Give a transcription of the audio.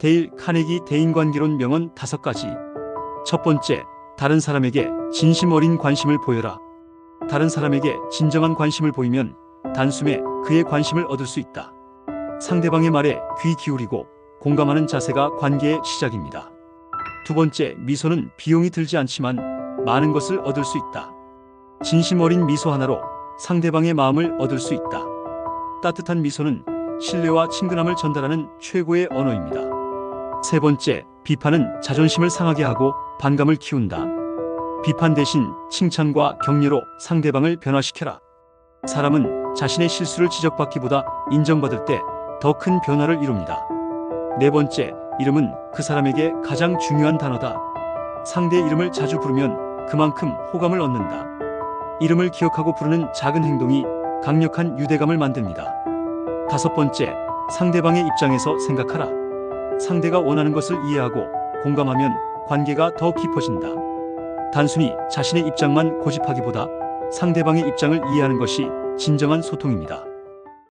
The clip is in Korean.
데일 카네기 대인관계론 명언 다섯 가지. 첫 번째, 다른 사람에게 진심 어린 관심을 보여라. 다른 사람에게 진정한 관심을 보이면 단숨에 그의 관심을 얻을 수 있다. 상대방의 말에 귀 기울이고 공감하는 자세가 관계의 시작입니다. 두 번째, 미소는 비용이 들지 않지만 많은 것을 얻을 수 있다. 진심 어린 미소 하나로 상대방의 마음을 얻을 수 있다. 따뜻한 미소는 신뢰와 친근함을 전달하는 최고의 언어입니다. 세 번째, 비판은 자존심을 상하게 하고 반감을 키운다. 비판 대신 칭찬과 격려로 상대방을 변화시켜라. 사람은 자신의 실수를 지적받기보다 인정받을 때 더 큰 변화를 이룹니다. 네 번째, 이름은 그 사람에게 가장 중요한 단어다. 상대의 이름을 자주 부르면 그만큼 호감을 얻는다. 이름을 기억하고 부르는 작은 행동이 강력한 유대감을 만듭니다. 다섯 번째, 상대방의 입장에서 생각하라. 상대가 원하는 것을 이해하고 공감하면 관계가 더 깊어진다. 단순히 자신의 입장만 고집하기보다 상대방의 입장을 이해하는 것이 진정한 소통입니다.